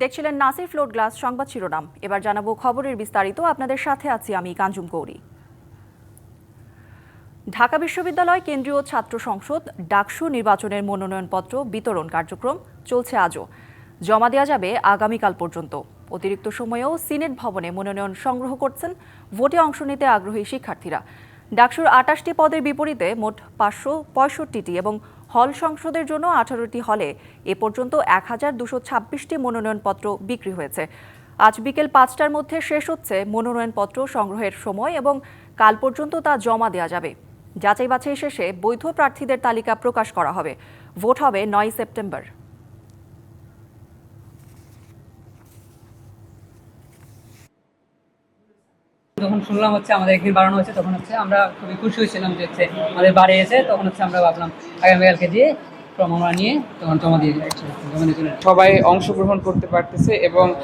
দেখছিলেন Nasir floor glass সংবাদ শিরোনাম। এবার জানাব খবরের বিস্তারিত। আপনাদের সাথে আছি আমি কাঞ্জুম কৌরি ঢাকা বিশ্ববিদ্যালয় কেন্দ্রীয় ছাত্র সংসদ ডাকসু নির্বাচনের মনোনয়নপত্র বিতরণ কার্যক্রম চলছে আজও। জমা দেওয়া যাবে আগামীকাল পর্যন্ত। অতিরিক্ত সময়েও সিনেট ভবনে মনোনয়ন সংগ্রহ করছেন ভোটে অংশ নিতে আগ্রহী শিক্ষার্থীরা। ডাকসুর আটাশটি পদের বিপরীতে মোট পাঁচশো পঁয়ষট্টিটি এবং হল সংসদের জন্য আঠারোটি হলে এ পর্যন্ত এক হাজার দুশো ছাব্বিশটি মনোনয়নপত্র বিক্রি হয়েছে। আজ বিকেল পাঁচটার মধ্যে শেষ হচ্ছে মনোনয়নপত্র সংগ্রহের সময় এবং কাল পর্যন্ত তা জমা দেওয়া যাবে। যাচাই বাছাই শেষে বৈধ প্রার্থীদের তালিকা প্রকাশ করা হবে। ভোট হবে নয় সেপ্টেম্বর। যখন শুনলাম হচ্ছে আমাদের একদিন বাড়ানো হচ্ছে তখন হচ্ছে আমরা খুবই খুশি হয়েছিলাম যে হচ্ছে আমাদের বাড়ি এসে তখন হচ্ছে আমরা ভাবলাম আগামীকালকে দিয়ে নিয়ে তখন জমা দিয়ে। সবাই অংশগ্রহণ করতে পারতেছে এবং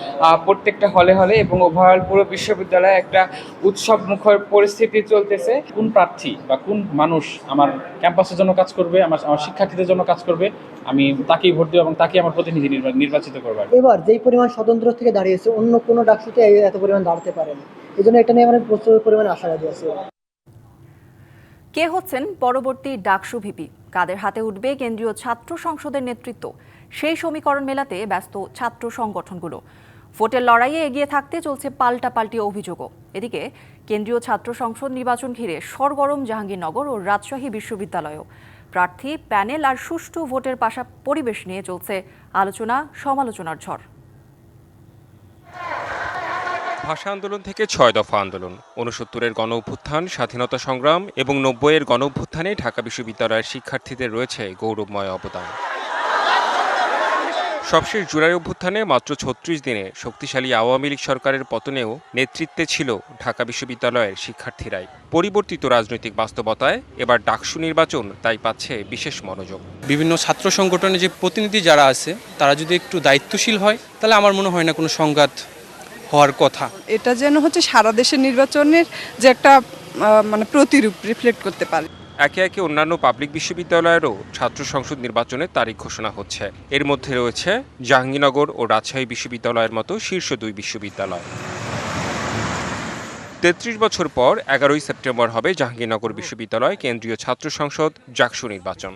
প্রত্যেকটা হলে হলে এবং ওভারঅল পুরো বিশ্ববিদ্যালয়ে একটা উৎসব মুখর পরিস্থিতি চলতেছে। কোন প্রার্থী বা কোন মানুষ আমার ক্যাম্পাসের জন্য কাজ করবে আমার আমার শিক্ষার্থীদের জন্য কাজ করবে আমি তাকেই ভোট দেবো এবং তাকেই আমার প্রতিনিধি নির্বা- নির্বাচিত করব এবার যেই পরিমাণ স্বতন্ত্র থেকে দাঁড়িয়েছে অন্য কোনো ডাকসুতে এই এত পরিমাণ দাঁড়াতে পারেন। এই জন্য এটা নিয়ে মানে প্রচুর পরিমাণে আশাবাদী আছে। কে হচ্ছেন পরবর্তী ডাকসু ভিপি? কাদের হাতে উঠবে কেন্দ্রীয় ছাত্র সংসদের নেতৃত্ব? সেই সমীকরণ মেলাতে ব্যস্ত ছাত্র সংগঠনগুলো। ভোটের লড়াইয়ে এগিয়ে থাকতে চলছে পাল্টাপাল্টি অভিযোগও। এদিকে কেন্দ্রীয় ছাত্র সংসদ নির্বাচন ঘিরে সরগরম জাহাঙ্গীরনগর ও রাজশাহী বিশ্ববিদ্যালয়ও। প্রার্থী, প্যানেল আর সুষ্ঠু ভোটের পাশা, পরিবেশ নিয়ে চলছে আলোচনা, সমালোচনার ঝড়। ভাষা আন্দোলন থেকে ছয় দফা আন্দোলন উনসত্তরের গণ অভ্যুত্থান স্বাধীনতা সংগ্রাম এবং নব্বইয়ের গণ অভ্যুত্থানে ঢাকা বিশ্ববিদ্যালয়ের শিক্ষার্থীদের রয়েছে গৌরবময় অবদান। সবশেষ জুলাই অভ্যুত্থানে মাত্র ছত্রিশ দিনে শক্তিশালী আওয়ামী লীগ সরকারের পতনেও নেতৃত্বে ছিল ঢাকা বিশ্ববিদ্যালয়ের শিক্ষার্থীরাই। পরিবর্তিত রাজনৈতিক বাস্তবতায় এবার ডাকসু নির্বাচন তাই পাচ্ছে বিশেষ মনোযোগ। বিভিন্ন ছাত্র সংগঠনের যে প্রতিনিধি যারা আছে, তারা যদি একটু দায়িত্বশীল হয়, তাহলে আমার মনে হয় না কোনো সংঘাত হওয়ার কথা। এটা যেন হচ্ছে সারা দেশের নির্বাচনের যে একটা মানে প্রতিরূপ রিফ্লেক্ট করতে পারে। একে একে অন্যান্য পাবলিক বিশ্ববিদ্যালয়েরও ছাত্র সংসদ নির্বাচনের তারিখ ঘোষণা হচ্ছে। এর মধ্যে রয়েছে জাহাঙ্গীরনগর ও রাজশাহী বিশ্ববিদ্যালয়ের মতো শীর্ষ দুই বিশ্ববিদ্যালয়। তেত্রিশ বছর পর এগারোই সেপ্টেম্বর হবে জাহাঙ্গীরনগর বিশ্ববিদ্যালয় কেন্দ্রীয় ছাত্র সংসদ জাকসু নির্বাচন।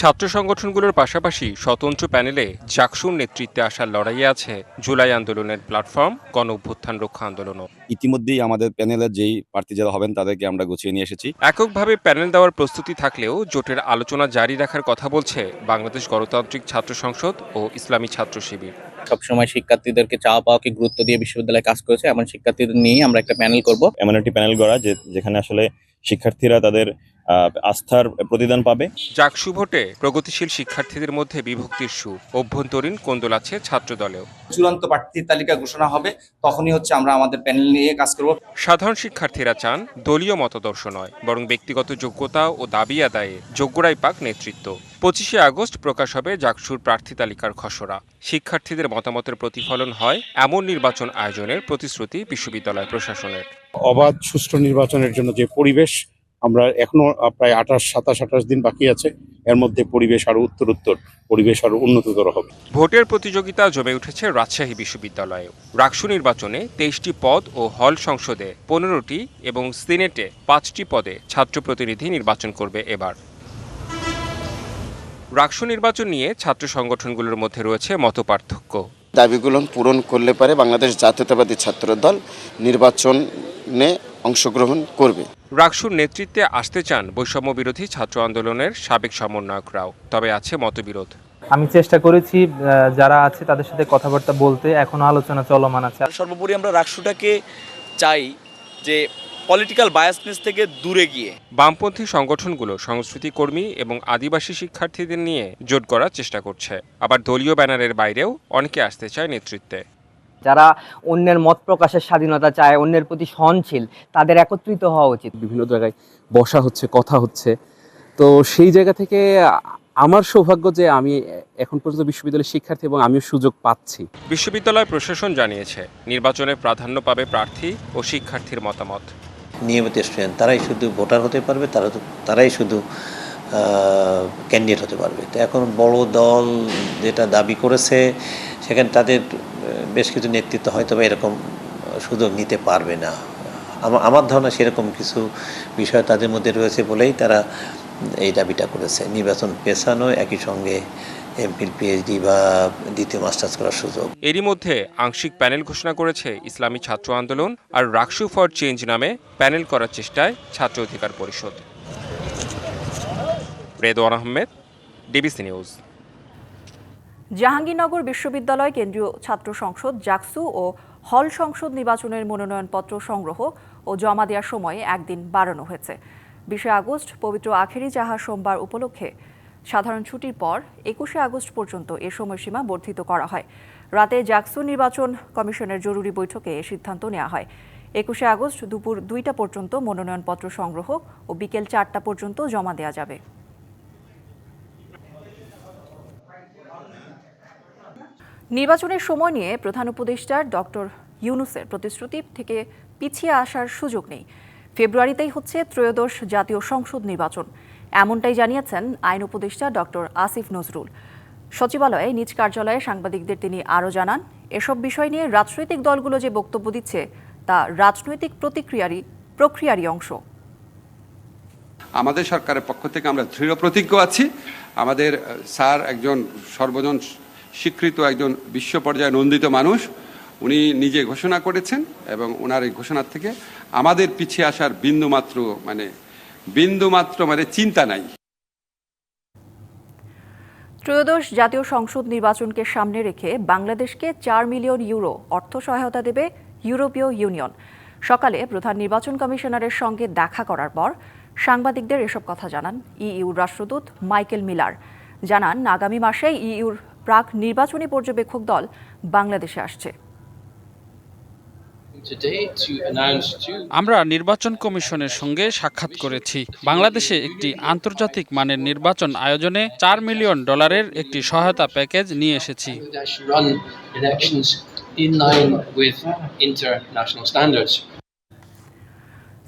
ছাত্র সংগঠনগুলোর পাশাপাশি স্বতন্ত্র প্যানেলে জাকসুর নেতৃত্বে আসার লড়াইয়ে আছে জুলাই আন্দোলনের প্ল্যাটফর্ম গণ অভ্যুত্থান রক্ষা আন্দোলনও। ইতিমধ্যেই আমাদের প্যানেলের যেই প্রার্থী যারা হবেন তাদেরকে আমরা গুছিয়ে নিয়ে এসেছি। এককভাবে প্যানেল দেওয়ার প্রস্তুতি থাকলেও জোটের আলোচনা জারি রাখার কথা বলছে বাংলাদেশ গণতান্ত্রিক ছাত্র সংসদ ও ইসলামী ছাত্র শিবির। সবসময় শিক্ষার্থীদেরকে চাওয়া পাওয়াকে গুরুত্ব দিয়ে বিশ্ববিদ্যালয়ে কাজ করেছে এমন শিক্ষার্থীদের নিয়ে আমরা একটা প্যানেল করব। এমন একটি প্যানেল গড়া যে যেখানে আসলে শিক্ষার্থীরা তাদের আস্থার প্রতিদান পাবে। জাকসু ভোটে প্রগতিশীল শিক্ষার্থীদের মধ্যে বিভক্তির সুর। অভ্যন্তরীণ কোন্দল আছে ছাত্র দলেও চূড়ান্ত প্রার্থীর তালিকা ঘোষণা হবে তখনই হচ্ছে আমরা আমাদের প্যানেল নিয়ে কাজ করব। সাধারণ শিক্ষার্থীরা চান দলীয় মতাদর্শ নয় বরং ব্যক্তিগত যোগ্যতা ও দাবি আদায়ে যোগ্যরাই পাক নেতৃত্ব। পঁচিশে আগস্ট প্রকাশ হবে জাকসুর প্রার্থী তালিকার খসড়া। শিক্ষার্থীদের মতামতের প্রতিফলন হয় এমন নির্বাচন আয়োজনের প্রতিশ্রুতি বিশ্ববিদ্যালয় প্রশাসনের। অবাধ সুষ্ঠু নির্বাচনের জন্য যে পরিবেশ আমরা এখনও প্রায় আঠাশ সাতাশ আঠাশ দিন বাকি আছে। এর মধ্যে পরিবেশ আরও উত্তর উত্তর পরিবেশ আরও উন্নততর হবে। ভোটের প্রতিযোগিতা জমে উঠেছে রাজশাহী বিশ্ববিদ্যালয়ে। রাকসু নির্বাচনে তেইশটি পদ ও হল সংসদে পনেরোটি এবং সিনেটে পাঁচটি পদে ছাত্র প্রতিনিধি নির্বাচন করবে এবার। রাকসু নির্বাচন নিয়ে ছাত্র সংগঠনগুলোর মধ্যে রয়েছে মতপার্থক্য। দাবিগুলো পূরণ করলে পারে বাংলাদেশ জাতীয়তাবাদী ছাত্র দল নির্বাচনে অংশগ্রহণ করবে। রাকসুর নেতৃত্বে আসতে চান বৈষম্য বিরোধী ছাত্র আন্দোলনের সাবেক সমন্বয়করাও তবে আছে মতবিরোধ। আমি চেষ্টা করেছি যারা আছে তাদের সাথে কথাবার্তা বলতে। এখনও আলোচনা চলমান আছে। সর্বোপরি আমরা রাকসুটাকে চাই যে পলিটিক্যাল বায়াসনেস থেকে দূরে গিয়ে। বামপন্থী সংগঠনগুলো সংস্কৃতি কর্মী এবং আদিবাসী শিক্ষার্থীদের নিয়ে জোট করার চেষ্টা করছে। আবার দলীয় ব্যানারের বাইরেও অনেকে আসতে চায় নেতৃত্বে। যারা অন্যের মত প্রকাশের স্বাধীনতা চায় অন্যের প্রতি সহনশীল তাদের একত্রিত হওয়া উচিত। বিভিন্ন জায়গায় বসা হচ্ছে কথা হচ্ছে। তো সেই জায়গা থেকে আমার সৌভাগ্য যে আমি এখন পর্যন্ত বিশ্ববিদ্যালয়ের শিক্ষার্থী এবং আমিও সুযোগ পাচ্ছি। বিশ্ববিদ্যালয় প্রশাসন জানিয়েছে নির্বাচনে প্রাধান্য পাবে প্রার্থী ও শিক্ষার্থীর মতামত। নিয়মিত স্টুডেন্ট তারাই শুধু ভোটার হতে পারবে তারা তারাই শুধু ক্যান্ডিডেট হতে পারবে। তো এখন বড় দল যেটা দাবি করেছে সেখানে তাদের বেশ কিছু নেতৃত্ব হয়তো বা এরকম সুযোগ নিতে পারবে না। আমার ধারণা সেরকম কিছু বিষয় তাদের মধ্যে রয়েছে বলেই তারা এই দাবিটা করেছে। নির্বাচন পেছানো একই সঙ্গে এমপির পিএইচডি বা দ্বিতীয় মাস্টার্স করার সুযোগ। এরই মধ্যে আংশিক প্যানেল ঘোষণা করেছে ইসলামী ছাত্র আন্দোলন আর রাকসু ফর চেঞ্জ নামে প্যানেল করার চেষ্টায় ছাত্র অধিকার পরিষদ। রেদওয়ান আহমেদ ডিবিসি নিউজ জাহাঙ্গীরনগর বিশ্ববিদ্যালয় কেন্দ্রীয় ছাত্র সংসদ জাকসু ও হল সংসদ নির্বাচনের মনোনয়নপত্র সংগ্রহ ও জমা দেওয়ার সময় একদিন বাড়ানো হয়েছে। বিশে আগস্ট পবিত্র আখেরি জাহা সোমবার উপলক্ষে সাধারণ ছুটির পর একুশে আগস্ট পর্যন্ত এ সময়সীমা বর্ধিত করা হয়। রাতে জাকসু নির্বাচন কমিশনের জরুরি বৈঠকে এ সিদ্ধান্ত নেওয়া হয়। একুশে আগস্ট দুপুর দুইটা পর্যন্ত মনোনয়নপত্র সংগ্রহ ও বিকেল চারটা পর্যন্ত জমা দেওয়া যাবে। নির্বাচনের সময় নিয়ে প্রধান উপদেষ্টার ডক্টর ইউনুসের প্রতিশ্রুতি থেকে পিছিয়ে আসার সুযোগ নেই। ফেব্রুয়ারিতেই হচ্ছে ত্রয়োদশ জাতীয় সংসদ নির্বাচন। এমনটাই জানিয়েছেন আইন উপদেষ্টা ডক্টর আসিফ নজরুল। সচিবালয়ে নিজ কার্যালয়ে সাংবাদিকদের তিনি আরও জানান, এসব বিষয় নিয়ে রাজনৈতিক দলগুলো যে বক্তব্য দিচ্ছে, তা রাজনৈতিক প্রতিক্রিয়ারই, প্রক্রিয়ারই অংশ। আমাদের সরকারের পক্ষ থেকে আমরা দৃঢ় প্রতিজ্ঞ আছি। আমাদের স্যার একজন সর্বজন স্বীকৃত একজন বিশ্ব পর্যায়ে নন্দিত মানুষ। উনি নিজে ঘোষণা করেছেন এবং ওনার এই ঘোষণার থেকে আমাদের পিছিয়ে আসার বিন্দুমাত্র মানে বিন্দুমাত্র মানে চিন্তা নাই। ত্রয়োদশ জাতীয় সংসদ নির্বাচনকে সামনে রেখে বাংলাদেশকে চার মিলিয়ন ইউরো অর্থ সহায়তা দেবে ইউরোপীয় ইউনিয়ন। সকালে প্রধান নির্বাচন কমিশনারের সঙ্গে দেখা করার পর সাংবাদিকদের এসব কথা জানান ইইউর রাষ্ট্রদূত মাইকেল মিলার। জানান, আগামী মাসে ইইউর প্রাক নির্বাচনী পর্যবেক্ষক দল বাংলাদেশে আসছে। আমরা নির্বাচন কমিশনের সঙ্গে সাক্ষাৎ করেছি। বাংলাদেশে একটি আন্তর্জাতিক মানের নির্বাচন আয়োজনে চার মিলিয়ন ডলারের একটি সহায়তা প্যাকেজ নিয়ে এসেছি।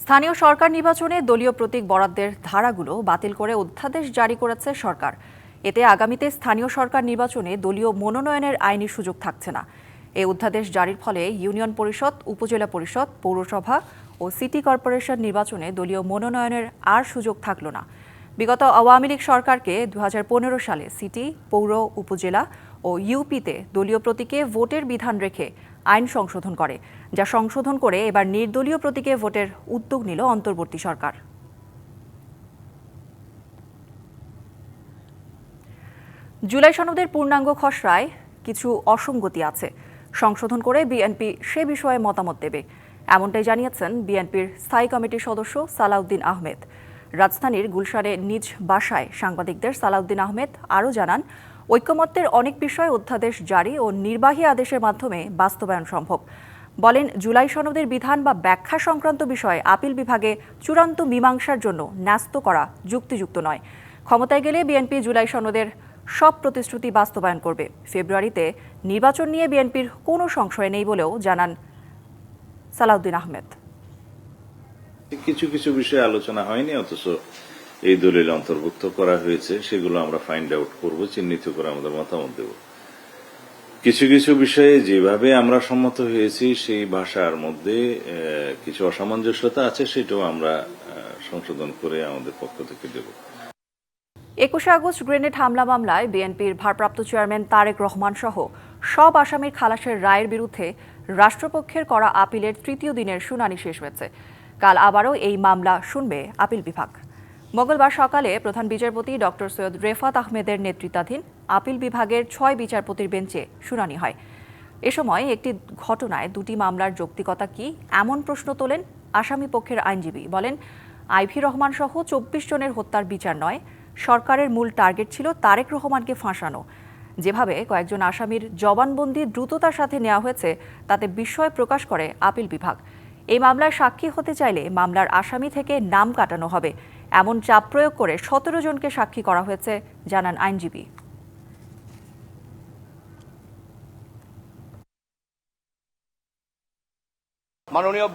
স্থানীয় সরকার নির্বাচনে দলীয় প্রতীক বরাদ্দের ধারাগুলো বাতিল করে অধ্যাদেশ জারি করেছে সরকার। এতে আগামীতে স্থানীয় সরকার নির্বাচনে দলীয় মনোনয়নের আইনি সুযোগ থাকছে না। এই অধ্যাদেশ জারির ফলে ইউনিয়ন পরিষদ, উপজেলা পরিষদ, পৌরসভা ও সিটি কর্পোরেশন নির্বাচনে দলীয় মনোনয়নের আর সুযোগ থাকল না। বিগত আওয়ামী লীগ সরকারকে দু হাজার পনেরো সালে সিটি, পৌর, উপজেলা ও ইউপিতে দলীয় প্রতীকে ভোটের বিধান রেখে আইন সংশোধন করে, যা সংশোধন করে এবার নির্দলীয় প্রতীকে ভোটের উদ্যোগ নিল অন্তর্বর্তী সরকার। জুলাই সনদের পূর্ণাঙ্গ খসড়ায় কিছু অসঙ্গতি আছে। সংশোধন করে বিএনপি সে বিষয়ে মতামত দেবে। এমনটাই জানিয়েছেন বিএনপির স্থায়ী কমিটির সদস্য সালাউদ্দিন আহমেদ। রাজধানীর গুলশানে নিজ বাসায় সাংবাদিকদের সালাউদ্দিন আহমেদ আরও জানান ঐক্যমত্যের অনেক বিষয় অধ্যাদেশ জারি ও নির্বাহী আদেশের মাধ্যমে বাস্তবায়ন সম্ভব। বলেন, জুলাই সনদের বিধান বা ব্যাখ্যা সংক্রান্ত বিষয়ে আপিল বিভাগে চূড়ান্ত মীমাংসার জন্য ন্যস্ত করা যুক্তিযুক্ত নয়। ক্ষমতায় গেলে বিএনপি জুলাই সনদের সব প্রতিশ্রুতি বাস্তবায়ন করবে। ফেব্রুয়ারিতে নির্বাচন নিয়ে বিএনপির কোনো সংশয় নেই বলেও জানান সালাউদ্দিন আহমেদ। কিছু কিছু বিষয়ে আলোচনা হয়নি, অথচ এই দলিল অন্তর্ভুক্ত করা হয়েছে, সেগুলো আমরা ফাইন্ড আউট করব, চিহ্নিত করে আমাদের মতামত দেব। কিছু কিছু বিষয়ে যেভাবে আমরা সম্মত হয়েছি, সেই ভাষার মধ্যে কিছু অসামঞ্জস্যতা আছে, সেটাও আমরা সংশোধন করে আমাদের পক্ষ থেকে দেব। একুশে আগস্ট গ্রেনেড হামলা মামলায় বিএনপির ভারপ্রাপ্ত চেয়ারম্যান তারেক রহমান সহ সব আসামির খালাসের রায়ের বিরুদ্ধে রাষ্ট্রপক্ষের করা আপিলের তৃতীয় দিনের শুনানি শেষ হয়েছে। কাল আবারও এই মামলা শুনবে আপিল বিভাগ। মঙ্গলবার সকালে প্রধান বিচারপতি ডক্টর সৈয়দ রেফাত আহমেদের নেতৃত্বাধীন আপিল বিভাগের ছয় বিচারপতির বেঞ্চে শুনানি হয়। এ সময় একটি ঘটনায় দুটি মামলার যৌক্তিকতা কি এমন প্রশ্ন তোলেন আসামি পক্ষের আইনজীবী। বলেন, আইভি রহমান সহ চব্বিশ জনের হত্যার বিচার নয় সরকারের মূল টার্গেট ছিল তারেক রহমানকে ফাঁসানো। যেভাবে কয়েকজন আসামির জবানবন্দি দ্রুততার সাথে নেওয়া হয়েছে, তাতে বিস্ময় প্রকাশ করে আপিল বিভাগ। এই মামলায় সাক্ষী হতে চাইলে মামলার আসামি থেকে নাম কাটানো হবে। এমন চাপ প্রয়োগ করে সতেরো জনকে সাক্ষী করা হয়েছে, জানান আইনজীবী। মাননীয়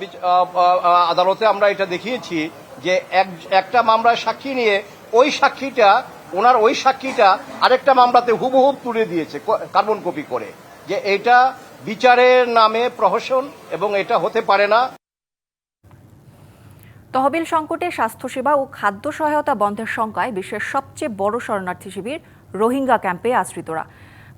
আদালতে আমরা এটা দেখিয়েছি যে এক একটা মামলায় সাক্ষী নিয়ে ওই সাক্ষীটা, ওনার ওই সাক্ষীটা আরেকটা মামলাতে হুবহুব তুলে দিয়েছে কার্বন কপি করে যে এটা বিচারের নামে প্রহসন এবং এটা হতে পারে না। তহবিল সংকটে স্বাস্থ্যসেবা ও খাদ্য সহায়তা বন্ধের শঙ্কায় বিশ্বের সবচেয়ে বড় শরণার্থী শিবির রোহিঙ্গা ক্যাম্পে আশ্রিতরা।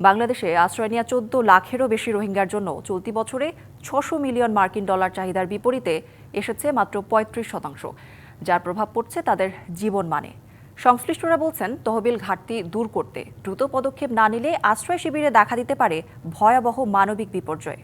বাংলাদেশে আশ্রয় নেওয়া চোদ্দ লাখেরও বেশি রোহিঙ্গার জন্য চলতি বছরে ছশো মিলিয়ন মার্কিন ডলার চাহিদার বিপরীতে এসেছে মাত্র পঁয়ত্রিশ শতাংশ। যার প্রভাব পড়ছে তাদের জীবনমানে সংশ্লিষ্টরা বলছেন, তহবিল ঘাটতি দূর করতে দ্রুত পদক্ষেপ না নিলে আশ্রয় শিবিরে দেখা দিতে পারে ভয়াবহ মানবিক বিপর্যয়।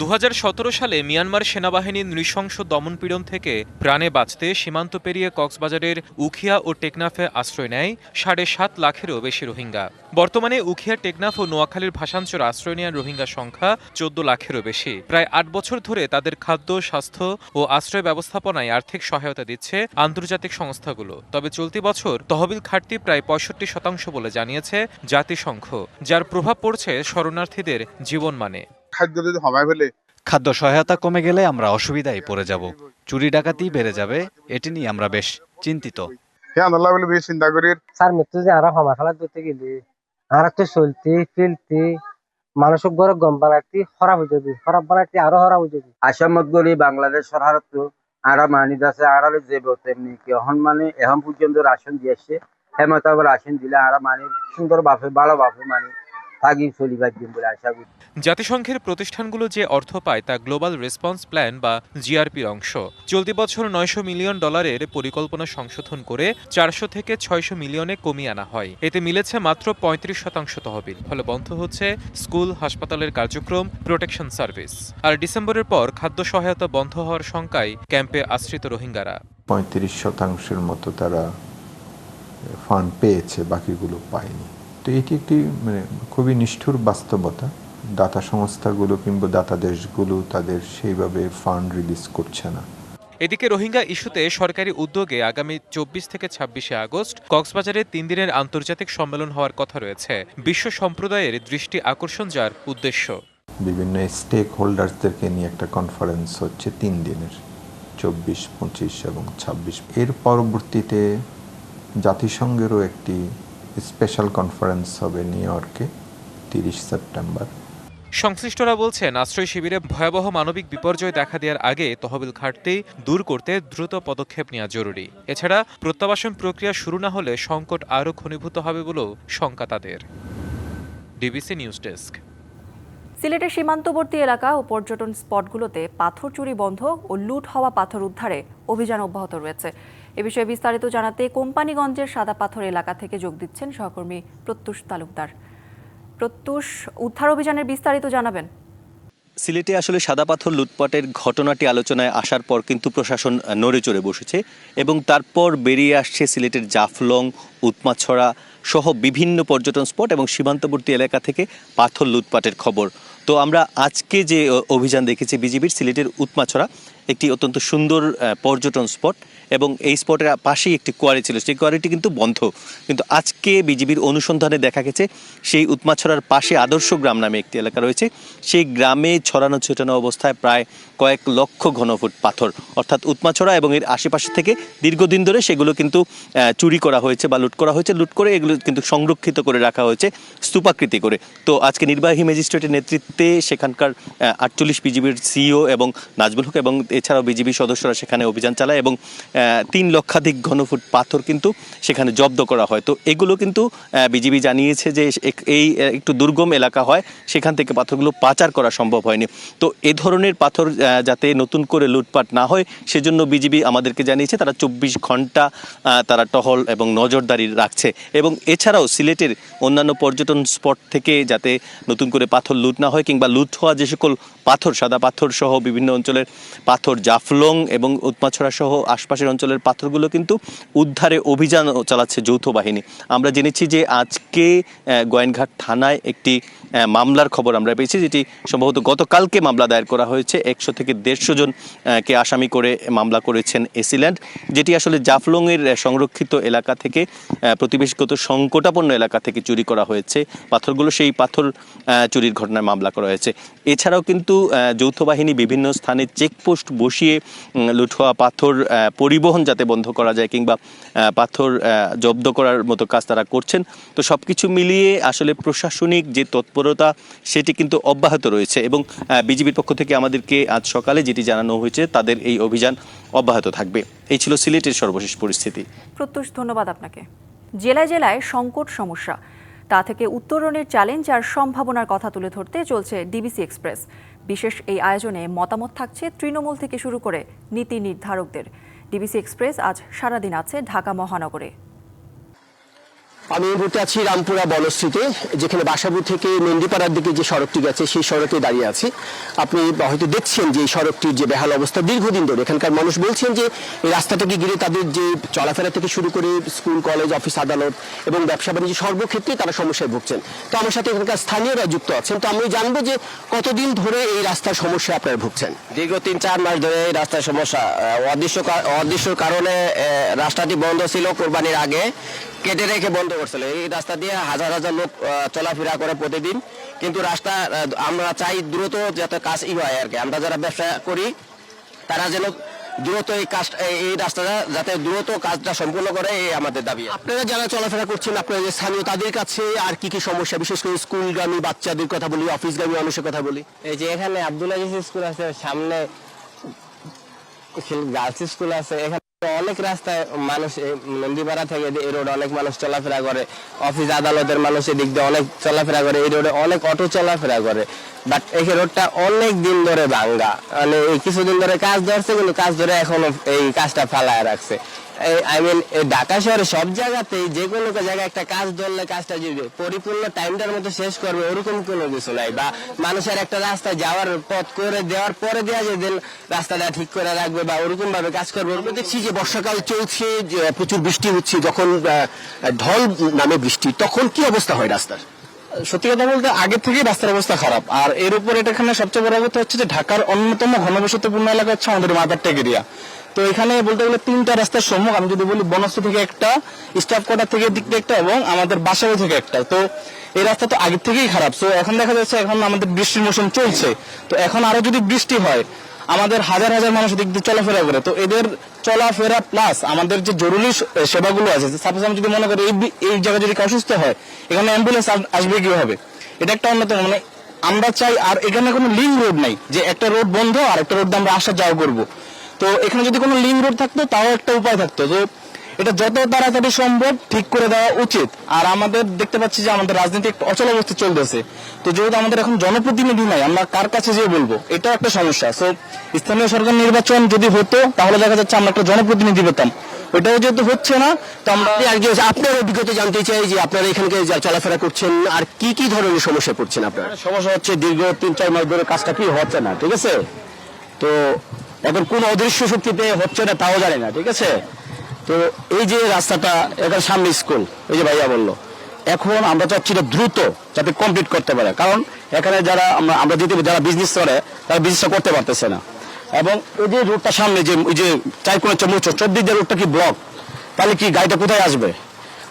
দু হাজার সতেরো সালে মিয়ানমার সেনাবাহিনীর নৃশংস দমনপীড়ন থেকে প্রাণে বাঁচতে সীমান্ত পেরিয়ে কক্সবাজারের উখিয়া ও টেকনাফে আশ্রয় নেয় সাড়ে সাত লাখেরও বেশি রোহিঙ্গা। বর্তমানে উখিয়া, টেকনাফ ও নোয়াখালীর ভাষাঞ্চল আশ্রয় নেওয়া রোহিঙ্গা সংখ্যা চোদ্দ লাখেরও বেশি। প্রায় আট বছর ধরে তাদের খাদ্য, স্বাস্থ্য ও আশ্রয় ব্যবস্থাপনায় আর্থিক সহায়তা দিচ্ছে আন্তর্জাতিক সংস্থাগুলো। তবে চলতি বছর তহবিল ঘাটতি প্রায় পঁয়ষট্টি শতাংশ বলে জানিয়েছে জাতিসংঘ, যার প্রভাব পড়ছে শরণার্থীদের জীবনমানে খাদ্য যদি হবাই ফেলে? খাদ্য সহায়তা কমে গেলে আমরা অসুবিধায় পড়ে যাব। চুরি ডাকাতি বেড়ে যাবে এটি নিয়ে আমরা বেশ চিন্তিত। হে আল্লাহ বলে বেশ চিন্তা করি স্যার মৃত্যু যে আরও হমা খেলা ধরতে গেলি আর তো চলতি ফিলতি মানুষক বড় গম খরাব হয়ে যাবি খরাব বানাইতি আরও খরাব হয়ে যাবি আসামত গলি বাংলাদেশ সরহারত আরা মানিত আছে আড়ালে যাব তেমনি কি। এখন মানে এখন পর্যন্ত রাশন দিয়েছে। হেমত রাশন দিলে আরা মানে সুন্দর বাপে ভালো বাপে মানে। থাকি চলিবার দিন বলে আশা করি। জাতিসংঘের প্রতিষ্ঠানগুলো যে অর্থ পায় তা গ্লোবাল রেসপন্স প্ল্যান বা জিআরপির অংশ। চলতি বছর নয়শো মিলিয়ন ডলারের পরিকল্পনা সংশোধন করে চারশো থেকে ছয়শো মিলিয়নে কমিয়ে আনা হয়। এতে মিলেছে মাত্র পঁয়ত্রিশ শতাংশ তহবিল। ফলে বন্ধ হচ্ছে স্কুল হাসপাতালের কার্যক্রম প্রোটেকশন সার্ভিস। আর ডিসেম্বরের পর খাদ্য সহায়তা বন্ধ হওয়ার শঙ্কায় ক্যাম্পে আশ্রিত রোহিঙ্গারা। পঁয়ত্রিশ শতাংশের মতো তারা ফান্ড পেয়েছে বাকিগুলো পায়নি। তো এটি একটি মানে খুবই নিষ্ঠুর বাস্তবতা। দাতা সংস্থাগুলো কিংবা দাতা দেশগুলো তাদের সেইভাবে ফান্ড রিলিজ করছে না। এদিকে রোহিঙ্গা ইস্যুতে সরকারি উদ্যোগে আগামী চব্বিশ থেকে ছাব্বিশে আগস্ট কক্সবাজারে তিন দিনের আন্তর্জাতিক সম্মেলন হওয়ার কথা রয়েছে। বিশ্ব সম্প্রদায়ের দৃষ্টি আকর্ষণ যার উদ্দেশ্য। বিভিন্ন স্টেক হোল্ডার্সদেরকে নিয়ে একটা কনফারেন্স হচ্ছে তিন দিনের চব্বিশ পঁচিশ এবং ছাব্বিশ। এর পরবর্তীতে জাতিসংঘেরও একটি স্পেশাল কনফারেন্স হবে নিউ ইয়র্কে তিরিশ সেপ্টেম্বর সংশ্লিষ্টরা বলছেন আশ্রয় শিবিরে ভয়াবহ মানবিক বিপর্যয় দেখা দেওয়ার আগে তহবিল ঘাটতি দূর করতে দ্রুত পদক্ষেপ নেওয়া জরুরি। এছাড়া প্রত্যাবাসন প্রক্রিয়া শুরু না হলে সংকট আরও ঘনীভূত হবে বলেও শঙ্কা তাদের। ডিবিসি নিউজ ডেস্ক সিলেটের সীমান্তবর্তী এলাকা ও পর্যটন স্পটগুলোতে পাথর চুরি বন্ধ ও লুট হওয়া পাথর উদ্ধারে অভিযান অব্যাহত রয়েছে। এ বিষয়ে বিস্তারিত জানাতে কোম্পানিগঞ্জের সাদা পাথর এলাকা থেকে যোগ দিচ্ছেন সহকর্মী প্রত্যুষ তালুকদার। প্রত্যুষ, উদ্ধার অভিযানের বিস্তারিত জানাবেন। সিলেটে আসলে সাদা পাথর লুটপাটের ঘটনাটি আলোচনায় আসার পর কিন্তু প্রশাসন নড়ে চড়ে বসেছে এবং তারপর বেরিয়ে আসছে সিলেটের জাফলং, উৎমাছড়া সহ বিভিন্ন পর্যটন স্পট এবং সীমান্তবর্তী এলাকা থেকে পাথর লুটপাটের খবর। তো আমরা আজকে যে অভিযান দেখেছি বিজিবির সিলেটের উৎমাছড়া একটি অত্যন্ত সুন্দর পর্যটন স্পট এবং এই স্পটের পাশেই একটি কোয়ারি ছিল। সেই কোয়ারিটি কিন্তু বন্ধ। কিন্তু আজকে বিজিবির অনুসন্ধানে দেখা গেছে, সেই উৎমাছড়ার পাশে আদর্শ গ্রাম নামে একটি এলাকা রয়েছে। সেই গ্রামে ছড়ানো ছিটানো অবস্থায় প্রায় কয়েক লক্ষ ঘনফুট পাথর। অর্থাৎ উৎমাছড়া এবং এর আশেপাশে থেকে দীর্ঘদিন ধরে সেগুলো কিন্তু চুরি করা হয়েছে বা লুট করা হয়েছে। লুট করে এগুলো কিন্তু সংরক্ষিত করে রাখা হয়েছে, স্তূপাকৃতি করে। তো আজকে নির্বাহী ম্যাজিস্ট্রেটের নেতৃত্বে সেখানকার আটচল্লিশ বিজিবির সিইও এবং নাজমুল হক এবং এছাড়াও বিজিবি সদস্যরা সেখানে অভিযান চালায় এবং তিন লক্ষাধিক ঘনফুট পাথর কিন্তু সেখানে জব্দ করা হয়। তো এগুলো কিন্তু বিজিবি জানিয়েছে যে এই একটু দুর্গম এলাকা হয়, সেখান থেকে পাথরগুলো পাচার করা সম্ভব হয়নি। তো এ ধরনের পাথর যাতে নতুন করে লুটপাট না হয়, সেজন্য বিজিবি আমাদেরকে জানিয়েছে তারা চব্বিশ ঘণ্টা তারা টহল এবং নজরদারি রাখছে। এবং এছাড়াও সিলেটের অন্যান্য পর্যটন স্পট থেকে যাতে নতুন করে পাথর লুট না হয়, কিংবা লুট হওয়া যে সকল পাথর, সাদা পাথর সহ বিভিন্ন অঞ্চলের পাথর, জাফলং এবং উৎমাছড়া সহ আশপাশের অঞ্চলের পাথরগুলো কিন্তু উদ্ধারে অভিযান চালাচ্ছে যৌথ বাহিনী। আমরা জেনেছি যে আজকে গোয়েনঘাট থানায় একটি মামলার খবর আমরা পেয়েছি, যেটি সম্ভবত গতকালকে মামলা দায়ের করা হয়েছে। একশো থেকে দেড়শো জন কে আসামি করে মামলা করেছেন এসিল্যান্ড, যেটি আসলে জাফলংয়ের সংরক্ষিত এলাকা থেকে প্রতিবেশগত সংকটাপন্ন এলাকা থেকে চুরি করা হয়েছে। পাথরগুলো সেই পাথর চুরির ঘটনায় মামলা করা হয়েছে। এছাড়াও কিন্তু যৌথ বাহিনী বিভিন্ন স্থানে চেকপোস্ট বসিয়ে হওয়া পাথর পরিবহন যাতে বন্ধ করা যায় কিংবা পাথর জব্দ করার মতো কাজ তারা করছেন। তো সবকিছু মিলিয়ে আসলে প্রশাসনিক যে তৎপরতা সেটি কিন্তু অব্যাহত রয়েছে এবং বিজিবির পক্ষ থেকে আমাদেরকে আজ সকালে যেটি জানানো হয়েছে, তাদের এই অভিযান অব্যাহত থাকবে। এই ছিল সিলেটের সর্বশেষ পরিস্থিতি। প্রত্যুষ, ধন্যবাদ আপনাকে। জেলায় জেলায় সংকট সমস্যা। তা থেকে উত্তরণের চ্যালেঞ্জ আর সম্ভাবনার কথা তুলে ধরতে চলছে ডিবিসি এক্সপ্রেস বিশেষ এই আয়োজনে মতামত থাকছে তৃণমূল থেকে শুরু করে নীতি নির্ধারকদের। ডিবিসি এক্সপ্রেস আজ সারাদিন আছে ঢাকা মহানগরে। আমি এই মুহূর্তে আছি রামপুরা বনশ্রীতে, যেখানে বাসাবু থেকে নন্দীপাড়ার দিকে যে সড়কটি গেছে, সেই সড়কে দাঁড়িয়ে আছি। আপনি হয়তো দেখছেন যে এই সড়কটির যে বেহাল অবস্থা দীর্ঘদিন ধরে। এখানকার মানুষ বলছেন যে এই রাস্তাটাকে ঘিরে তাদের যে চলাফেরা থেকে শুরু করে স্কুল, কলেজ, অফিস, আদালত এবং ব্যবসা বাণিজ্য সর্বক্ষেত্রে তারা সমস্যায় ভুগছেন। তো আমার সাথে এখানকার স্থানীয়রা যুক্ত আছেন। তো আমি জানব যে কতদিন ধরে এই রাস্তার সমস্যা আপনারা ভুগছেন? দীর্ঘ তিন, চার মাস ধরে এই রাস্তার সমস্যা। অদৃশ্য অদৃশ্য কারণে রাস্তাটি বন্ধ ছিল কোরবানির আগে। কেটে রেখে বন্ধ করছিল। এই রাস্তা দিয়ে হাজার হাজার লোক চলাফেরা করে প্রতিদিন। কিন্তু রাস্তা আমরা চাই দ্রুত যাতে কাজ ই হয় আর কি। আমরা যারা ব্যবসা করি তারা যেন দ্রুত এই কাজ এই- রাস্তাটা যাতে দ্রুত কাজটা সম্পূর্ণ করে এই আমাদের দাবি আপনারা যারা চলাফেরা করছেন আপনারা যে স্থানীয় তাদের কাছে আর কি কি সমস্যা? বিশেষ করে স্কুলগামী বাচ্চাদের কথা বলি অফিসগামী মানুষের কথা বলি। এই যে এখানে আব্দুল আজিজ স্কুল আছে সামনে গার্লস স্কুল আছে এখানে অনেক রাস্তায় মানুষ নন্দীপাড়া থেকে এই রোডে অনেক মানুষ চলাফেরা করে। অফিস আদালতের মানুষ এদিক দিয়ে অনেক চলাফেরা করে। এই রোডে অনেক অটো চলাফেরা করে। বাট এই রোডটা অনেক দিন ধরে ভাঙ্গা। মানে কিছুদিন ধরে কাজ ধরছে, কিন্তু কাজ ধরে এখনও এই কাজটা ফালায় রাখছে। আই মিন ঢাকা শহরে সব যে কোনো জায়গায় একটা কাজ ধরলে কাজটা পরিপূর্ণ টাইমটার মধ্যে শেষ করবে, ওরকম কোনো কিছু নাই বা মানুষের একটা রাস্তা যাওয়ার পথ করে দেওয়ার পরে দেওয়া যে দিন রাস্তাটা ঠিক করে রাখবে বা ওরকম ভাবে কাজ করবে, ওরকম দেখছি যে বর্ষাকাল চলছে প্রচুর বৃষ্টি হচ্ছে, যখন ঢল নামে বৃষ্টি, তখন কি অবস্থা হয় রাস্তার? সত্যি কথা বলতে আগে থেকেই রাস্তার অবস্থা খারাপ। আর এর উপর এটা এখানে সবচেয়ে বড় কথা হচ্ছে যে ঢাকার অন্যতম ঘনবসতিপূর্ণ এলাকা হচ্ছে আমাদের মাদারটেক এরিয়া তো এখানে বলতে গেলে তিনটা রাস্তার সম্মুখ, আমি যদি বলি বনশ্রী থেকে একটা স্টাফ কোয়ার্টার থেকে দিক দিয়ে একটা এবং আমাদের বাসায় থেকে একটা। তো এই রাস্তা তো আগে থেকেই খারাপ। তো এখন দেখা যাচ্ছে এখন আমাদের বৃষ্টির মৌসুম চলছে। তো এখন আরও যদি বৃষ্টি হয়, আমাদের হাজার হাজার মানুষ দিক দিয়ে চলাফেরা করে। তো এদের চলাফেরা প্লাস আমাদের যে জরুরি সেবাগুলো আছে সাপোজ আমি যদি মনে করি এই এই জায়গায় যদি অসুস্থ হয়, এখানে অ্যাম্বুলেন্স আসবে কীভাবে? এটা একটা অন্যতম। মানে আমরা চাই আর এখানে কোনো লিঙ্ক রোড নাই, যে একটা রোড বন্ধ আর একটা রোড দিয়ে আমরা আসা যাওয়া করব। তো এখানে যদি কোনো লিঙ্ক রোড থাকতো তাও একটা উপায় থাকতো যে এটা যত তাড়াতাড়ি সম্ভব ঠিক করে দেওয়া উচিত। আর আমাদের দেখতে পাচ্ছি যে আমাদের রাজনীতি একটা অচল অবস্থা চলতেছে। তো যেহেতু আমাদের এখন জনপ্রতিনিধি নাই আমরা কার কাছে যেয়ে বলব? এটা একটা সমস্যা। সো স্থানীয় সরকার নির্বাচন যদি হতো তাহলে দেখা যাচ্ছে আমরা একটা জনপ্রতিনিধি পেতাম। ওইটাও যেহেতু হচ্ছে না তো আমরা একজন আপনার অভিজ্ঞতা জানতে চাই যে আপনারা এখানকে যা চলাফেরা করছেন আর কি কি ধরনের সমস্যা পড়ছেন আপনারা? সমস্যা হচ্ছে দীর্ঘ তিন চার মাস ধরে কাজটা কি হচ্ছে না ঠিক আছে? তো এখন কোন অদৃশ্য শক্তিতে হচ্ছে না, তাও জানি না, ঠিক আছে? তো এই যে রাস্তাটা, এখানে সামনে স্কুল, এই যে ভাইয়া বলল। এখন আমরা চাচ্ছি দ্রুত যাতে কমপ্লিট করতে পারে, কারণ এখানে যারা আমরা যদি যারা বিজনেস করে, তারা বিজনেসটা করতে পারতেছে না। এবং ওই যে রোডটা সামনে, যে ওই যে চার কোনো চমুচ চব্বিশ যে রোডটা কি ব্লক তাহলে কি গাড়িটা কোথায় আসবে?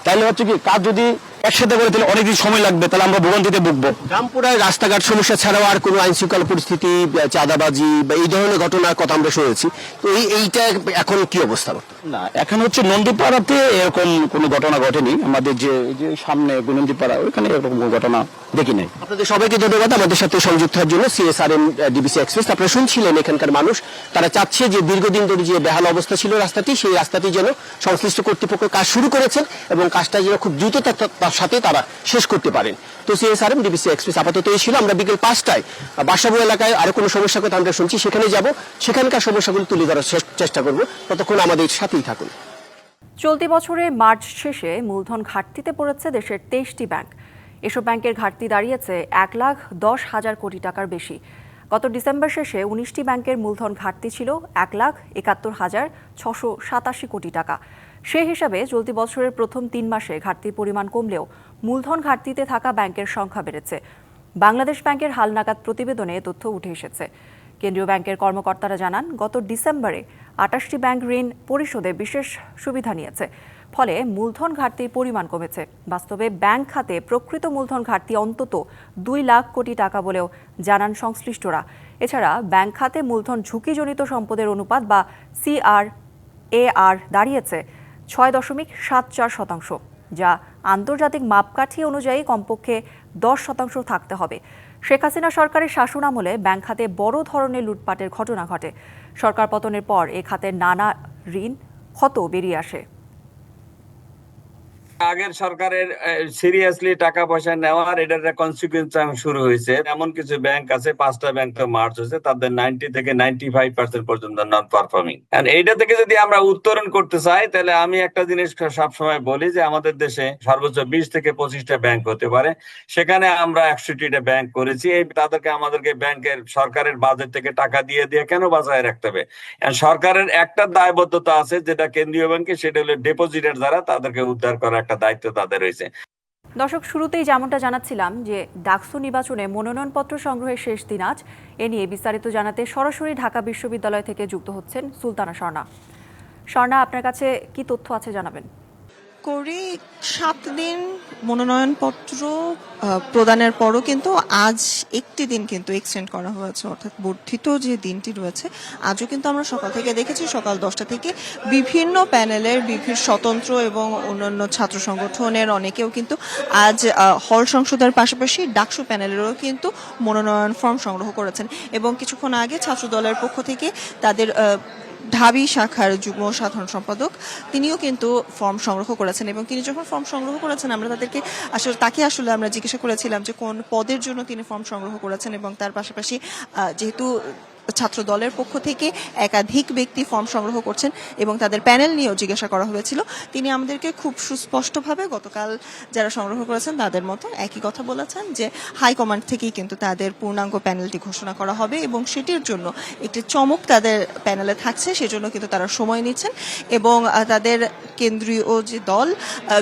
তাহলে হচ্ছে কি, কাজ যদি একসাথে করে তাহলে অনেকদিন সময় লাগবে তাহলে আমরা ভোগান্তিতে ভুগবো। রামপুরায় রাস্তাঘাট সমস্যা ছাড়াও আর কোনো আইন শৃঙ্খলা পরিস্থিতি চাঁদাবাজি বা এই ধরনের ঘটনার কথা আমরা শুনেছি। তো এই এইটা এখন কি অবস্থা না এখন হচ্ছে নন্দীপাড়াতে এরকম কোনো ঘটনা ঘটেনি। আমাদের যে যে সামনে নন্দীপাড়া ওইখানে এরকম কোনো ঘটনা দেখি নাই। আপনাদের সবাইকে ধন্যবাদ। আমাদের সাথে সংযুক্ত হওয়ার জন্য সিএসআরএম ডিবিসি এক্সপ্রেস। আপনারা শুনছিলেন এখানকার মানুষ। তারা চাচ্ছে যে দীর্ঘদিন ধরে যে বেহাল অবস্থা ছিল রাস্তাটি সেই রাস্তাটি যেন সংশ্লিষ্ট কর্তৃপক্ষ কাজ শুরু করেছেন এবং কাজটা যেন খুব দ্রুত সাথে তারা শেষ করতে পারেন। তো সিএসআরএম ডিবিসি এক্সপ্রেস আপাতত এই ছিল। আমরা বিকেল পাঁচটায় বাসাবু এলাকায় আরও কোনো সমস্যার কথা আমরা শুনছি, সেখানে যাব। সেখানকার সমস্যাগুলো তুলে ধরার চেষ্টা করব। ততক্ষণ আমাদের সাথেই থাকুন। চলতি বছরে মার্চ শেষে মূলধন ঘাটতিতে পড়েছে দেশের তেইশটি ব্যাংক। এসব ব্যাংকের ঘাটতি দাঁড়িয়েছে এক লাখ দশ হাজার কোটি টাকার বেশি। গত ডিসেম্বর শেষে উনিশটি ব্যাংকের মূলধন ঘাটতি ছিল এক লাখ একাত্তর হাজার ছশো সাতাশি কোটি টাকা। সেই হিসাবে চলতি বছরের প্রথম তিন মাসে ঘাটতির পরিমাণ কমলেও মূলধন ঘাটতিতে থাকা ব্যাংকের সংখ্যা বেড়েছে। বাংলাদেশ ব্যাংকের হালনাগাদ প্রতিবেদনে তথ্য উঠে এসেছে। কেন্দ্রীয় ব্যাংকের কর্মকর্তারা জানান, গত ডিসেম্বরে আটাশটি ব্যাংক ঋণ পরিশোধে বিশেষ সুবিধা নিয়েছে। ফলে মূলধন ঘাটতির পরিমাণ কমেছে। বাস্তবে ব্যাংক খাতে প্রকৃত মূলধন ঘাটতি অন্তত দুই লাখ কোটি টাকা বলেও জানান সংশ্লিষ্টরা। এছাড়া ব্যাংক খাতে মূলধন ঝুঁকিজনিত সম্পদের অনুপাত বা সিআর এ আর দাঁড়িয়েছে। ছয় দশমিক সাত চার শতাংশ, যা আন্তর্জাতিক মাপকাঠি অনুযায়ী কমপক্ষে দশ শতাংশ থাকতে হবে। শেখ হাসিনা সরকারের শাসন আমলে ব্যাংক খাতে বড় ধরনের লুটপাটের ঘটনা ঘটে। সরকার পতনের পর এ খাতে নানা ঋণ, ক্ষত বেরিয়ে আসে। আগের সরকারের সিরিয়াসলি টাকা পয়সা নেওয়ার এটার কনসিকুয়েন্স শুরু হয়েছে। এমন কিছু ব্যাংক আছে, পাঁচটা ব্যাংক তো মার্চ হয়েছে, তাদের নাইনটি থেকে নাইনটি ফাইভ পার্সেন্ট পর্যন্ত নন পারফর্মিং এইটা থেকে যদি আমরা উত্তরণ করতে চাই, তাহলে আমি একটা জিনিস সবসময় বলি যে আমাদের দেশে সর্বোচ্চ বিশ থেকে পঁচিশটা ব্যাংক হতে পারে। সেখানে আমরা একষট্টিটা ব্যাংক করেছি। এই তাদেরকে আমাদেরকে ব্যাংকের, সরকারের বাজেট থেকে টাকা দিয়ে দিয়ে কেন বাঁচায় রাখতে হবে? সরকারের একটা দায়বদ্ধতা আছে, যেটা কেন্দ্রীয় ব্যাংকে সেটা হলো ডিপোজিটের দ্বারা তাদেরকে উদ্ধার করার একটা দায়িত্ব তাদের রয়েছে। দর্শক, শুরুতেই যেমনটা জানাচ্ছিলাম যে ডাকসু নির্বাচনে মনোনয়নপত্র সংগ্রহের শেষ দিন আজ। এ নিয়ে বিস্তারিত জানাতে সরাসরি ঢাকা বিশ্ববিদ্যালয় থেকে যুক্ত হচ্ছেন সুলতানা স্বর্ণা স্বর্ণা আপনার কাছে কি তথ্য আছে জানাবেন? করে সাত দিন মনোনয়নপত্র প্রদানের পরও কিন্তু আজ একটি দিন কিন্তু এক্সটেন্ড করা হয়েছে, অর্থাৎ বর্ধিত যে দিনটি রয়েছে, আজও কিন্তু আমরা সকাল থেকে দেখেছি, সকাল দশটা থেকে বিভিন্ন প্যানেলের বিভিন্ন স্বতন্ত্র এবং অন্যান্য ছাত্র সংগঠনের অনেকেও কিন্তু আজ হল সংসদের পাশাপাশি ডাকসু প্যানেলেরও কিন্তু মনোনয়ন ফর্ম সংগ্রহ করেছেন এবং কিছুক্ষণ আগে ছাত্র দলের পক্ষ থেকে তাদের ঢাবি শাখার যুগ্ম সাধারণ সম্পাদক, তিনিও কিন্তু ফর্ম সংগ্রহ করেছেন এবং তিনি যখন ফর্ম সংগ্রহ করেছেন, আমরা তাদেরকে আসলে, তাকে আসলে আমরা জিজ্ঞাসা করেছিলাম যে কোন পদের জন্য তিনি ফর্ম সংগ্রহ করেছেন এবং তার পাশাপাশি যেহেতু ছাত্র দলের পক্ষ থেকে একাধিক ব্যক্তি ফর্ম সংগ্রহ করছেন এবং তাদের প্যানেল নিয়েও জিজ্ঞাসা করা হয়েছিল। তিনি আমাদেরকে খুব সুস্পষ্টভাবে গতকাল যারা সংগ্রহ করেছেন তাদের মতো একই কথা বলেছেন যে হাইকমান্ড থেকেই কিন্তু তাদের পূর্ণাঙ্গ প্যানেলটি ঘোষণা করা হবে এবং সেটির জন্য একটি চমক তাদের প্যানেলে থাকছে, সেজন্য কিন্তু তারা সময় নিচ্ছেন এবং তাদের কেন্দ্রীয় যে দল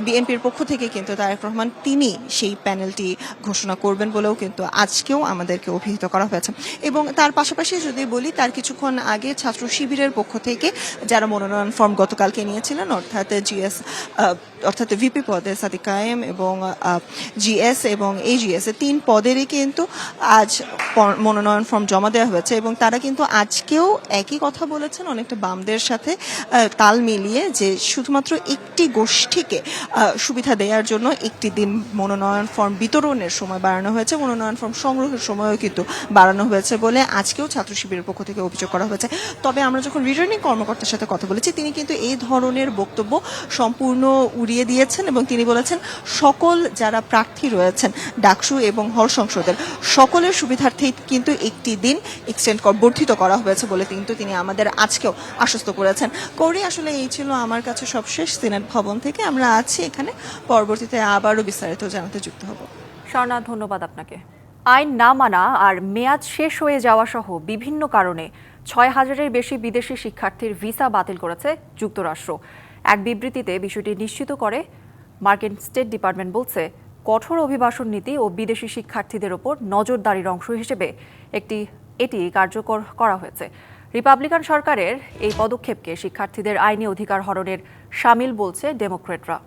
বিএনপির পক্ষ থেকে কিন্তু তারেক রহমান তিনি সেই প্যানেলটি ঘোষণা করবেন বলেও কিন্তু আজকেও আমাদেরকে অভিহিত করা হয়েছে। এবং তার পাশাপাশি যদি বলি, তার কিছুক্ষণ আগে ছাত্র শিবিরের পক্ষ থেকে যারা মনোনয়ন ফর্ম গতকালকে নিয়েছিলেন, অর্থাৎ জিএস অর্থাৎ ভিপি পদে সাদিক কায়েম এবং জিএস এবং এজিএস তিন পদেরই কিন্তু আজ মনোনয়ন ফর্ম জমা দেওয়া হয়েছে এবং তারা কিন্তু আজকেও একই কথা বলেছেন অনেকটা বামদের সাথে তাল মিলিয়ে যে শুধুমাত্র একটি গোষ্ঠীকে সুবিধা দেওয়ার জন্য একটি দিন মনোনয়ন ফর্ম বিতরণের সময় বাড়ানো হয়েছে। মনোনয়ন ফর্ম সংগ্রহের সময়ও কিন্তু বাড়ানো হয়েছে বলে আজকেও ছাত্র শিবিরের পক্ষ থেকে অভিযোগ করা হয়েছে। তবে আমরা যখন রিটার্নিং কর্মকর্তার সাথে কথা বলেছি, তিনি কিন্তু এই ধরনের বক্তব্য সম্পূর্ণ উড়িয়ে দিয়েছেন এবং তিনি বলেছেন, সকল যারা প্রার্থী রয়েছেন, ডাকসু এবং হল সংসদের, সকলের সুবিধার্থেই কিন্তু একটি দিন এক্সটেন্ড বর্ধিত করা হয়েছে বলে কিন্তু তিনি আমাদের আজকেও আশ্বস্ত করেছেন। করি, আসলে এই ছিল আমার কাছে সবশেষ সিনেট ভবন থেকে। আমরা আছি এখানে। পরবর্তীতে আবারও বিস্তারিত জানাতে যুক্ত হব। স্বর্ণা, ধন্যবাদ আপনাকে। আইন না মানা আর মেয়াদ শেষ হয়ে যাওয়া সহ বিভিন্ন কারণে ছয় হাজারের বেশি বিদেশি শিক্ষার্থীর ভিসা বাতিল করেছে যুক্তরাষ্ট্র। এক বিবৃতিতে বিষয়টি নিশ্চিত করে, মার্কিন স্টেট ডিপার্টমেন্ট বলছে, কঠোর অভিবাসন নীতি ও বিদেশি শিক্ষার্থীদের ওপর নজরদারির অংশ হিসেবে একটি, এটি কার্যকর করা হয়েছে। রিপাবলিকান সরকারের এই পদক্ষেপকে শিক্ষার্থীদের আইনি অধিকার হরণের সামিল বলছে ডেমোক্রেটরা।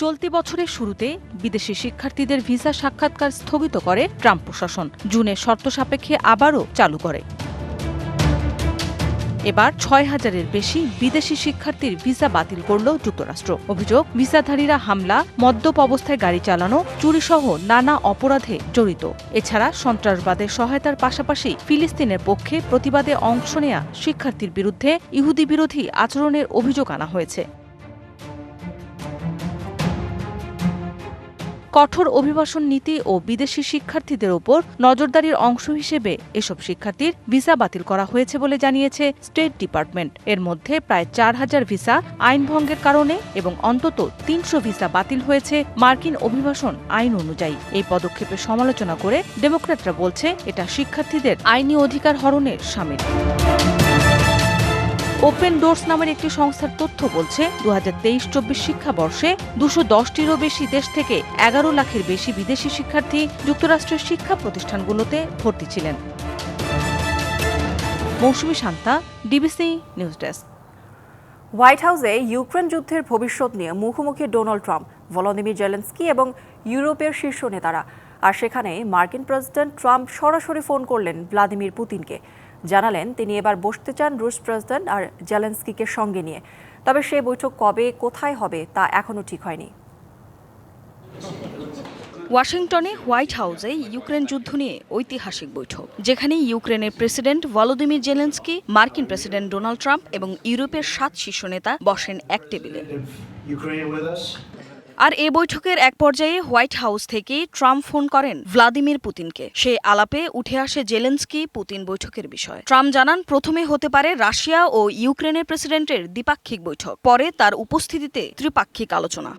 চলতি বছরের শুরুতে বিদেশি শিক্ষার্থীদের ভিসা সাক্ষাৎকার স্থগিত করে ট্রাম্প প্রশাসন। জুনে শর্ত সাপেক্ষে আবারও চালু করে। এবার ছয় হাজারের বেশি বিদেশি শিক্ষার্থীর ভিসা বাতিল করল যুক্তরাষ্ট্র। অভিযোগ, ভিসাধারীরা হামলা, মদ্যপ অবস্থায় গাড়ি চালানো, চুরিসহ নানা অপরাধে জড়িত। এছাড়া সন্ত্রাসবাদের সহায়তার পাশাপাশি ফিলিস্তিনের পক্ষে প্রতিবাদে অংশ নেয়া শিক্ষার্থীর বিরুদ্ধে ইহুদি বিরোধী আচরণের অভিযোগ আনা হয়েছে। কঠোর অভিবাসন নীতি ও বিদেশি শিক্ষার্থীদের ওপর নজরদারির অংশ হিসেবে এসব শিক্ষার্থীর ভিসা বাতিল করা হয়েছে বলে জানিয়েছে স্টেট ডিপার্টমেন্ট। এর মধ্যে প্রায় চার হাজার ভিসা আইন ভঙ্গের কারণে এবং অন্তত তিনশো ভিসা বাতিল হয়েছে মার্কিন অভিবাসন আইন অনুযায়ী। এই পদক্ষেপের সমালোচনা করে ডেমোক্র্যাটরা বলছে, এটা শিক্ষার্থীদের আইনি অধিকার হরণের সামিল। ওপেন ডোর্স নামের একটি সংস্থার তথ্য বলছে দু হাজার তেইশ চব্বিশ শিক্ষাবর্ষে দুশো দশটিরও বেশি দেশ থেকে এগারো লাখের বেশি বিদেশি শিক্ষার্থী যুক্তরাষ্ট্রের শিক্ষা প্রতিষ্ঠানগুলোতে ভর্তি ছিলেন। Mousumi Shanta, DBC news desk. White হাউসে ইউক্রেন যুদ্ধের ভবিষ্যৎ নিয়ে মুখোমুখি ডোনাল্ড ট্রাম্প, ভলোদিমির জেলেন্সকি এবং ইউরোপের শীর্ষ নেতারা। আর সেখানে মার্কিন প্রেসিডেন্ট ট্রাম্প সরাসরি ফোন করলেন ভ্লাদিমির পুতিনকে। জানালেন তিনি এবার বসতে চান রুশ প্রেসিডেন্ট আর জেলেন্সকিকে সঙ্গে নিয়ে। তবে সেই বৈঠক কবে কোথায় হবে তা এখনও ঠিক হয়নি। ওয়াশিংটনে হোয়াইট হাউসে ইউক্রেন যুদ্ধ নিয়ে ঐতিহাসিক বৈঠক যেখানে ইউক্রেনের প্রেসিডেন্ট ভলোদিমির জেলেন্সকি মার্কিন প্রেসিডেন্ট ডোনাল্ড ট্রাম্প এবং ইউরোপের সাত শীর্ষ নেতা বসেন এক টেবিলে। আর এ বৈঠকের এক পর্যায়ে হোয়াইট হাউস থেকে ট্রাম্প ফোন করেন ভ্লাদিমির পুতিনকে। সে আলাপে উঠে আসে জেলেন্সকি পুতিন বৈঠকের বিষয়। ট্রাম্প জানান, প্রথমে হতে পারে রাশিয়া ও ইউক্রেনের প্রেসিডেন্টের দ্বিপাক্ষিক বৈঠক, পরে তার উপস্থিতিতে ত্রিপাক্ষিক আলোচনা।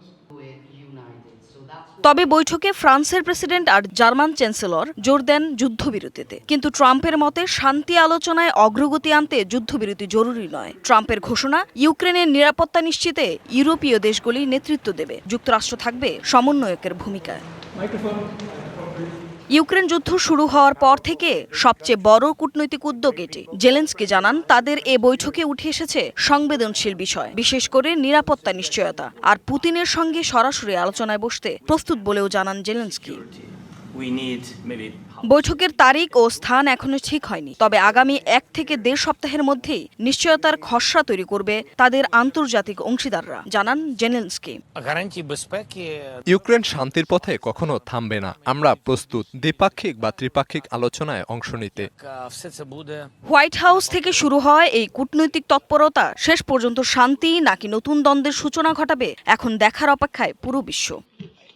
তবে বৈঠকে ফ্রান্সের প্রেসিডেন্ট আর জার্মান চ্যান্সেলর জোর দেন যুদ্ধবিরতিতে। কিন্তু ট্রাম্পের মতে, শান্তি আলোচনায় অগ্রগতি আনতে যুদ্ধবিরতি জরুরি নয়। ট্রাম্পের ঘোষণা, ইউক্রেনের নিরাপত্তা নিশ্চিতে ইউরোপীয় দেশগুলি নেতৃত্ব দেবে। যুক্তরাষ্ট্র থাকবে সমন্বয়কের ভূমিকায়। ইউক্রেন যুদ্ধ শুরু হওয়ার পর থেকে সবচেয়ে বড় কূটনৈতিক উদ্যোগ এটি। জেলেন্সকি জানান, তাদের এ বৈঠকে উঠে এসেছে সংবেদনশীল বিষয়, বিশেষ করে নিরাপত্তা নিশ্চয়তা। আর পুতিনের সঙ্গে সরাসরি আলোচনায় বসতে প্রস্তুত বলেও জানান জেলেন্সকি। বৈঠকের তারিখ ও স্থান এখনও ঠিক হয়নি। তবে আগামী এক থেকে দেড় সপ্তাহের মধ্যেই নিশ্চয়তার খসড়া তৈরি করবে তাদের আন্তর্জাতিক অংশীদাররা জানান জেনেলস্কি। ইউক্রেন শান্তির পথে কখনো থামবে না। আমরা প্রস্তুত। দ্বিপাক্ষিক বা ত্রিপাক্ষিক আলোচনায় অংশ নিতে। হোয়াইট হাউস থেকে শুরু হয় এই কূটনৈতিক তৎপরতা। শেষ পর্যন্ত শান্তি নাকি নতুন দ্বন্দ্বের সূচনা ঘটাবে এখন দেখার অপেক্ষায় পুরো বিশ্ব।